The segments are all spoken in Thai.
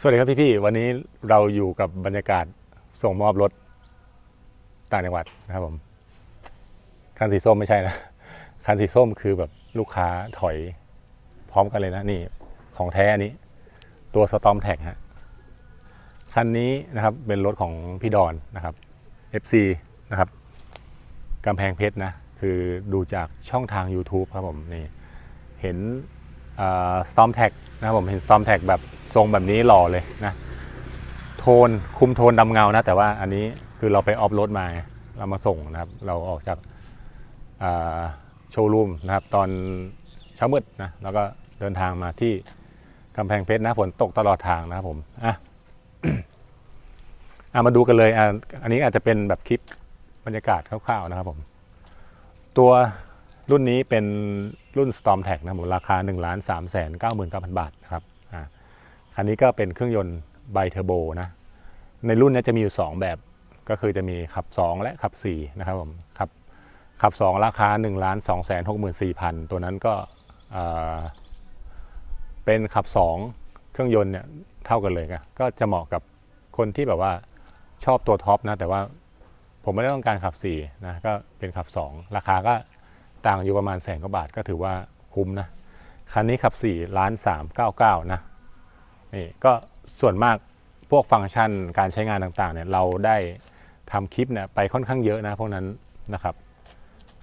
สวัสดีครับพี่ๆ วันนี้เราอยู่กับบรรยากาศส่งมอบรถต่างจังหวัดนะครับผม คันสีส้มไม่ใช่นะ คันสีส้มคือแบบลูกค้าถอยพร้อมกันเลยนะนี่ของแท้อันนี้ ตัวสตอมแท็กฮะ คันนี้นะครับเป็นรถของพี่ดอนนะครับ FC นะครับกำแพงเพชรนะ คือดูจากช่องทาง YouTube ครับผมนี่ เห็น สตอมแท็กนะครับผมเห็นสตอมแท็กแบบทรงแบบนี้หล่อเลยนะ โทนคุมโทนดำเงานะ แต่ว่าอันนี้คือเราไปออฟโรดมาเรามาส่งนะครับ เราออกจากโชว์รูมนะครับ ตอนเช้ามืดนะแล้วก็เดินทางมาที่กำแพงเพชรนะฝนตกตลอดทางนะครับผมอะอะมาดูกันเลยอะอันนี้อาจจะเป็นแบบคลิปบรรยากาศคร่าวๆนะครับผม ตัวรุ่นนี้เป็น รุ่น Storm Tag นะครับผมราคา 1 3 9 9 9 0 0 บาทนะครับอ่าคันนี้ก็เป็นเครื่องยนต์ไบเทอร์โบนะในรุ่นนี้จะมีอยู่ 2 แบบก็คือจะมีขับ 2 และขับ4นะครับผมขับขับ 2 ราคา 1 2 6 4 0 0 0 ตัวนั้นก็อ่าเป็นขับ 2 เครื่องยนต์เนี่ยเท่ากันเลยนะก็จะเหมาะกับคนที่แบบว่าชอบตัวท็อปนะแต่ว่าผมไม่ได้ต้องการขับ4นะก็เป็นขับ 2 ราคาก็ ต่างอยู่ประมาณแสนกว่าบาทก็ถือว่าคุ้มนะ คันนี้ขับ4ล้าน399 นะ นี่ก็ส่วนมากพวกฟังก์ชันการใช้งานต่างๆเนี่ยเราได้ทำคลิปเนี่ยไปค่อนข้างเยอะนะพวกนั้นนะครับ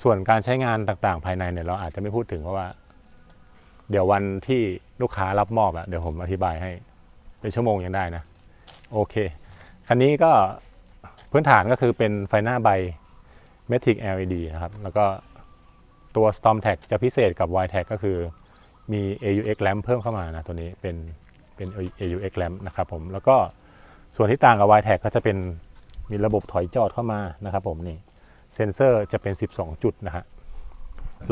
ส่วนการใช้งานต่างๆ ภายในเนี่ยเราอาจจะไม่พูดถึงเพราะว่า เดี๋ยววันที่ลูกค้ารับมอบอะเดี๋ยวผมอธิบายให้เป็นชั่วโมงยังได้นะ โอเค คันนี้ก็พื้นฐานก็คือเป็นไฟหน้าใบ Matic LED นะครับ แล้วก็ ตัว Storm Tag จะพิเศษกับ Y Tag ก็คือมี AUX lamp เพิ่มเข้ามานะตัวนี้เป็นเป็น AUX lamp นะครับผมแล้วก็ส่วนที่ต่างกับ Y Tag ก็จะเป็นมีระบบถอยจอดเข้ามานะครับผมนี่เซนเซอร์จะเป็น 12 จุดนะฮะ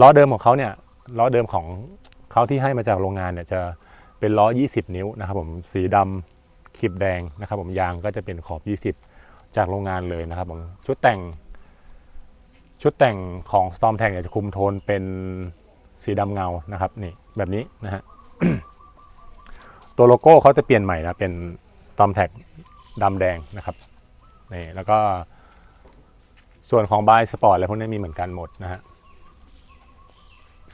ล้อเดิมของเขาเนี่ยล้อเดิมของเขาที่ให้มาจากโรงงานเนี่ยจะเป็นล้อ 20 นิ้วนะครับผมสีดำขีบแดงนะครับผมยางก็จะเป็นขอบ 20 จากโรงงานเลยนะครับผมชุดแต่ง ชุดแต่งของ Storm Tag เนี่ยจะคุมโทนเป็นสีดำเงานะครับนี่แบบนี้นะฮะตัวโลโก้เขาจะเปลี่ยนใหม่นะเป็น Storm Tag ดำแดงนะครับนี่แล้วก็ส่วนของบายสปอร์ตอะไรพวกนี้มีเหมือนกันหมดนะฮะ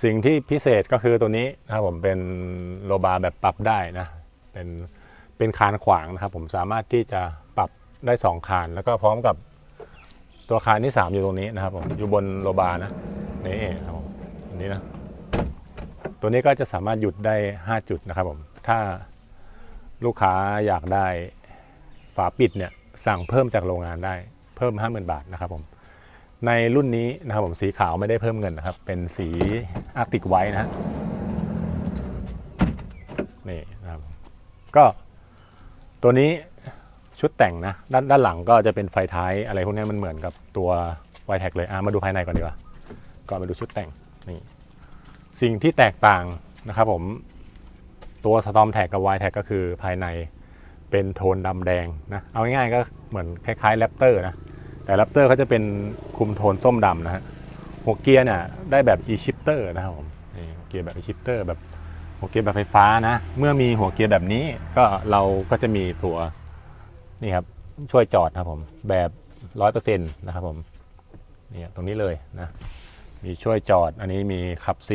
สิ่งที่พิเศษก็คือตัวนี้นะครับผมเป็นโลบาร์แบบปรับได้นะเป็นเป็นคานขวางนะครับผมสามารถที่จะปรับได้ 2 คาน แล้วก็พร้อมกับ ตัวคานที่ 3 อยู่ตรงนี้นะครับผมอยู่บนโลบาร์นะนี่ครับผมอันนี้นะตัวนี้ก็จะสามารถหยุดได้ 5 จุดนะครับผมถ้าลูกค้าอยากได้ฝาปิดเนี่ยสั่งเพิ่มจากโรงงานได้เพิ่ม 50,000 บาทนะครับผมในรุ่นนี้นะครับผมสีขาวไม่ได้เพิ่มเงินนะครับ เป็นสีอาร์ติกไว้นะฮะนี่นะครับก็ตัวนี้ ชุดแต่งนะด้านด้านหลังก็จะเป็นไฟท้ายอะไรพวกนี้มันเหมือนกับตัวไวแท็กเลยอะมาดูภายในก่อนดีกว่าก่อนมาดูชุดแต่งนี่สิ่งที่แตกต่างนะครับผมตัวสตอมแท็กกับไวแท็กก็คือภายในเป็นโทนดำแดงนะเอาง่ายๆก็เหมือนคล้ายๆแรปเตอร์นะแต่แรปเตอร์เขาจะเป็นคุมโทนส้มดำนะฮะหัวเกียร์เนี่ยได้แบบ e-shifter นะครับผมหัวเกียร์แบบ e-shifter แบบหัวเกียร์แบบไฟฟ้านะ เมื่อมีหัวเกียร์แบบนี้ก็เราก็จะมีตัว นี่ครับช่วยจอดครับผมแบบร้อยเปอร์เซ็นต์นะครับผมนี่ตรงนี้เลยนะมีช่วยจอดอันนี้มีขับ C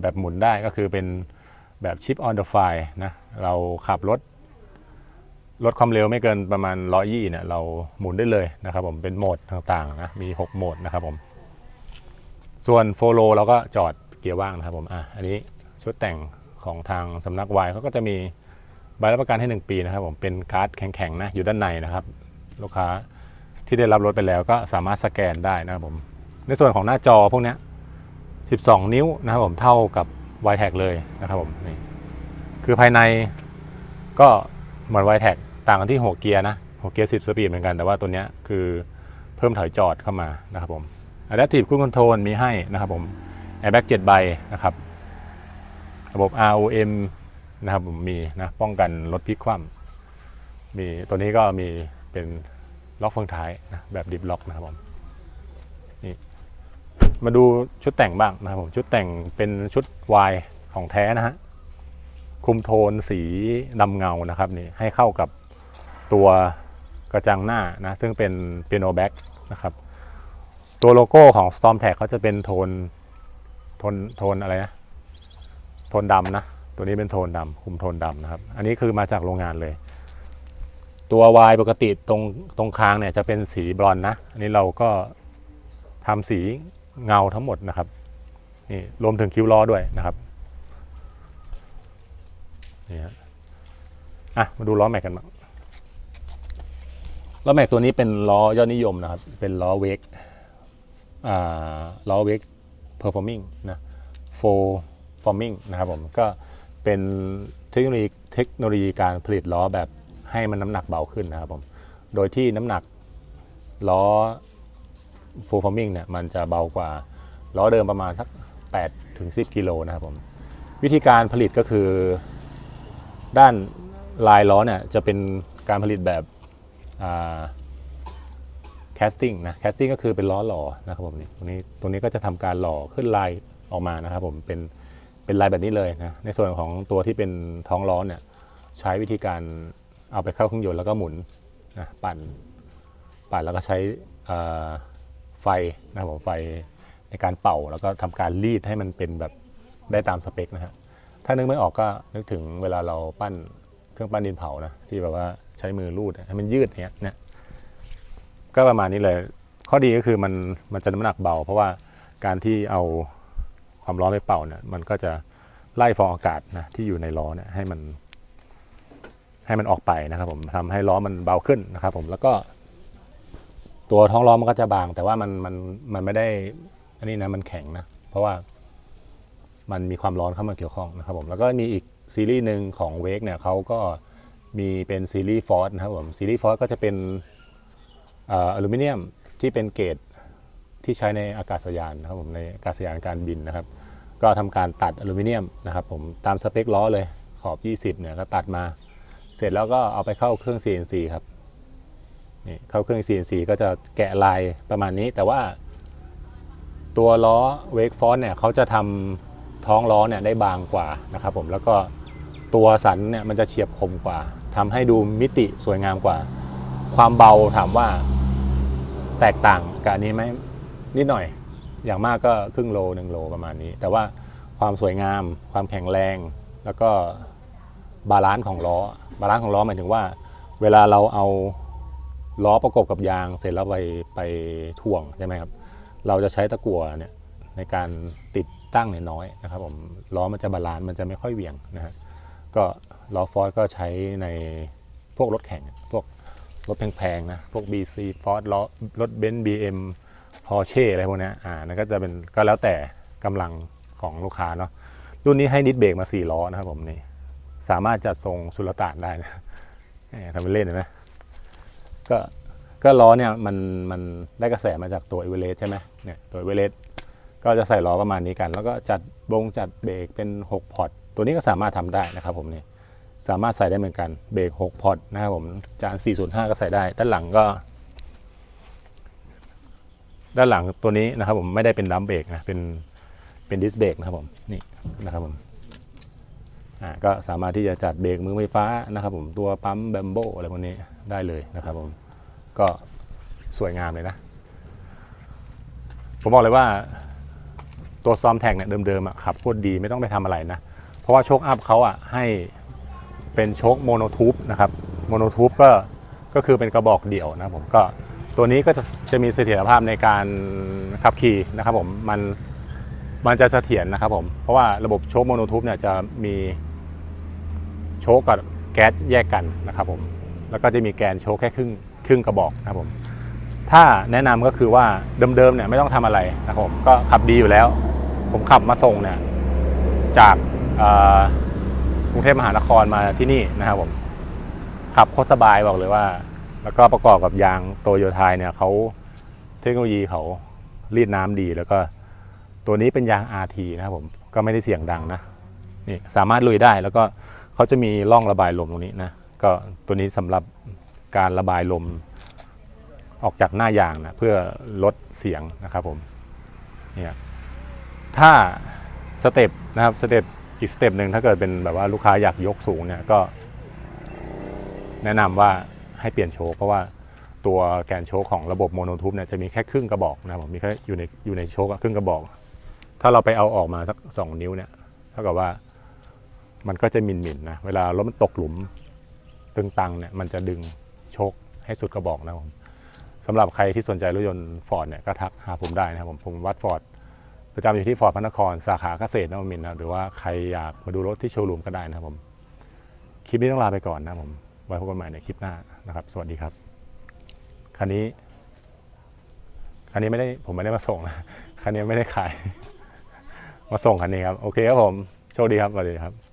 แบบหมุนได้ก็คือเป็นแบบชิป on the fly นะเราขับรถลดความเร็วไม่เกินประมาณ120เนี่ยเราหมุนได้เลยนะครับผมเป็นโหมดต่างๆนะมี 6 โหมดนะครับผม ส่วนโฟโลเราก็จอดเกียร์ว่างนะครับผมอะอันนี้ชุดแต่งของทางสำนักวายเขาก็จะมี ใบรับประกันให้ 1 ปีนะครับผมเป็นการ์ดแข็งๆนะอยู่ด้านในนะครับ ลูกค้าที่ได้รับรถไปแล้วก็สามารถสแกนได้นะครับผม ในส่วนของหน้าจอพวกนี้ 12 นิ้วนะครับผมเท่ากับ y t a g เลยนะครับผมนี่คือภายในก็เหมือน y t a g ต่างกันที่หัวเกียร์นะหัวเกียร์ 10 สปีดเหมือนกันแต่ว่าตัวนี้คือเพิ่มถอยจอดเข้ามานะครับผม Adaptive Cruise Control มีให้นะครับผม Airbag 7ใบนะครับ ระบบ ROM นะครับผมมีนะป้องกันรถพลิกคว่ำมีตัวนี้ก็มีเป็นล็อกเฟืองท้ายนะแบบดิฟล็อกนะครับผมนี่มาดูชุดแต่งบ้างนะครับผมชุดแต่งเป็นชุด Y ของแท้นะฮะคุมโทนสีดำเงานะครับนี่ให้เข้ากับตัวกระจังหน้านะซึ่งเป็นเปียโนแบ็กนะครับตัวโลโก้ของ Storm Tag เขาจะเป็นโทนโทนโทนอะไรนะโทนดำนะ ตัวนี้เป็นโทนดำคุมโทนดำนะครับ อันนี้คือมาจากโรงงานเลย ตัว Y ปกติตรงตรงคางเนี่ยจะเป็นสีบรอนนะอันนี้เราก็ทำสีเงาทั้งหมดนะครับนี่รวมถึงคิ้วล้อด้วยนะครับนี่ฮะอะมาดูล้อแม็กกันบ้างล้อแม็กตัวนี้เป็นล้อยอดนิยมนะครับ เป็นล้อเวกอ่าล้อเวกเพอร์ฟอร์มิงนะโฟฟอร์มิงนะครับผมก็ เป็นเทคโนโลยีเทคโนโลยีการผลิตล้อแบบให้มันน้ำหนักเบาขึ้นนะครับผม โดยที่น้ำหนักล้อฟูลฟอร์มิงเนี่ยมันจะเบากว่าล้อเดิมประมาณสัก8ถึง10กิโลนะครับผม วิธีการผลิตก็คือ ด้านลายล้อเนี่ยจะเป็นการผลิตแบบแคสติ้งนะแคสติ้งก็คือเป็นล้อหล่อนะครับผมนี่ตรงนี้ตรงนี้ก็จะทำการหล่อขึ้นลายออกมานะครับผมเป็น เป็นลายแบบนี้เลยนะในส่วนของตัวที่เป็นท้องล้อเนี่ยใช้วิธีการเอาไปเข้าเครื่องยนต์แล้วก็หมุนนะปั่นปั่นแล้วก็ใช้ไฟนะครับผมไฟในการเป่าแล้วก็ทำการรีดให้มันเป็นแบบได้ตามสเปคนะฮะถ้านึกไม่ออกก็นึกถึงเวลาเราปั้นเครื่องปั้นดินเผานะที่แบบว่าใช้มือรูดให้มันยืดเงี้ยเนี่ยก็ประมาณนี้เลย ข้อดีก็คือมันมันจะน้ำหนักเบา เพราะว่าการที่เอา ความร้อนไปเป่าเนี่ยมันก็จะไล่ฟองอากาศนะที่อยู่ในล้อเนี่ยให้มัน ให้มันออกไปนะครับ ผมทำให้ล้อมันเบาขึ้นนะครับ ผมแล้วก็ ตัวท้องล้อมันก็จะบาง แต่ว่ามันมันมันไม่ได้ อันนี้นะมันแข็งนะ เพราะว่ามันมีความร้อนเข้ามาเกี่ยวข้องนะครับ ผมแล้วก็มีอีกซีรีส์หนึ่งของเวกเนี่ยเขาก็มีเป็นซีรีส์ฟอร์นะครับผมซีรีส์ฟอร์ก็จะเป็นอ่ออลูมิเนียมที่เป็นเกรด ที่ใช้ในอากาศยานนะครับผมในอากาศยานการบินนะครับ ก็ทำการตัดอลูมิเนียมนะครับผมตามสเปคล้อเลยขอบ 20เนี่ยก็ตัดมา เสร็จแล้วก็เอาไปเข้าเครื่อง CNC ครับนี่เข้าเครื่อง CNC ก็จะแกะลายประมาณนี้ แต่ว่า ตัวล้อเวกฟอนเนี่ยเขาจะทำท้องล้อเนี่ยได้บางกว่านะครับผมแล้วก็ตัวสันเนี่ยมันจะเฉียบคมกว่าทำให้ดูมิติสวยงามกว่า ความเบาถามว่าแตกต่างกับอันนี้ไหม นิดหน่อย อย่างมากก็ครึ่งโลหนึ่งโลประมาณนี้ แต่ว่าความสวยงาม ความแข็งแรง แล้วก็บาลานซ์ของล้อบาลานซ์ของล้อหมายถึงว่า เวลาเราเอาล้อประกบกับยางเสร็จแล้วไปไปถ่วงใช่ไหมครับ เราจะใช้ตะกั่วเนี่ยในการติดตั้งเนี่ยน้อยนะครับผมล้อมันจะบาลานซ์มันจะไม่ค่อยเหวี่ยงนะฮะก็ล้อฟอร์ดก็ใช้ในพวกรถแข่ง พวกรถแพงๆนะ พวก BC Ford ล้อรถเบนซ์ BM Porsche อะไรพวกนี้อ่านั่นก็จะเป็นก็แล้วแต่กำลังของลูกค้าเนาะรุ่นนี้ให้ดิสเบรกมา4ล้อนะครับผมนี่สามารถจัดทรงสุลต่านได้นะทำเป็นเล่นเห็นไหมก็ก็ล้อเนี่ยมันมันได้กระแสมาจากตัวเอเวอเรสต์ใช่ไหมเนี่ยตัวเอเวอเรสต์ก็จะใส่ล้อประมาณนี้กัน แล้วก็จัดบงจัดเบรกเป็น 6 พอร์ตตัวนี้ก็สามารถทำได้นะครับผมนี่สามารถใส่ได้เหมือนกันเบรก6พอร์ตนะครับผมจาน 405 ก็ใส่ได้ ด้านหลังก็ ด้านหลังตัวนี้นะครับผมไม่ได้เป็นดัมเบรกนะเป็นเป็นดิสเบรกนะครับผมนี่นะครับผมอ่าก็สามารถที่จะจัดเบรกมือไฟฟ้านะครับผมตัวปั๊มแบมโบอะไรพวกนี้ได้เลยนะครับผมก็สวยงามเลยนะ ผมบอกเลยว่าตัวซอมแท็กเนี่ยเดิมๆอะขับโคตรดีไม่ต้องไปทำอะไรนะ เพราะว่าโชคอัพเขาอะให้เป็นโชคโมโนทูบนะครับโมโนทูบก็ก็คือเป็นกระบอกเดี่ยวนะผมก็ ตัวนี้ก็จะจะมีเสถียรภาพในการขับขี่นะครับผมมันมันจะเสถียรนะครับผมเพราะว่าระบบโชคโมโนทูบเนี่ยจะมีโชคกับแก๊สแยกกันนะครับผมแล้วก็จะมีแกนโชคแค่ครึ่งครึ่งกระบอกนะครับผมถ้าแนะนำก็คือว่าเดิมๆเนี่ยไม่ต้องทำอะไรนะครับผมก็ขับดีอยู่แล้ว ผมขับมาส่งเนี่ยจากกรุงเทพมหานครมาที่นี่นะครับผมขับโคตรสบายบอกเลยว่า แล้วก็ประกอบกับยางโตโยไทยเนี่ยเขาเทคโนโลยีเขารีดน้ำดีแล้วก็ตัวนี้เป็นยาง RT นะครับผมก็ไม่ได้เสียงดังนะนี่สามารถลุยได้แล้วก็เขาจะมีร่องระบายลมตรงนี้นะก็ตัวนี้สำหรับการระบายลมออกจากหน้ายางนะเพื่อลดเสียงนะครับผมเนี่ยถ้าสเต็ปนะครับสเต็ปอีกสเต็ปหนึ่งถ้าเกิดเป็นแบบว่าลูกค้าอยากยกสูงเนี่ยก็แนะนำว่า ให้เปลี่ยนโชคเพราะว่าตัวแกนโชคของระบบโมโนทูบเนี่ยจะมีแค่ครึ่งกระบอกนะครับผมมีแค่อยู่ในอยู่ในโชคอะครึ่งกระบอก ถ้าเราไปเอาออกมาสักสองนิ้วเนี่ยเท่ากับว่ามันก็จะมินมินนะเวลารถมันตกหลุมตึงตังเนี่ยมันจะดึงโชคให้สุดกระบอกนะครับผมสำหรับใครที่สนใจรถยนต์ฟอร์ดเนี่ยก็ทักหาผมได้นะครับผมผมวัดฟอร์ดประจำอยู่ที่ฟอร์ดพระนครสาขาเกษตรนวมินนะครับหรือว่าใครอยากมาดูรถที่โชว์รูมก็ได้นะครับผมคลิปนี้ต้องลาไปก่อนนะครับผม ไว้พบกันใหม่ในคลิปหน้านะครับ สวัสดีครับ คันนี้ คันนี้ไม่ได้ผมไม่ได้มาส่งนะ คันนี้ไม่ได้ขาย มาส่งคันนี้ครับ โอเคครับผม โชคดีครับสวัสดีครับ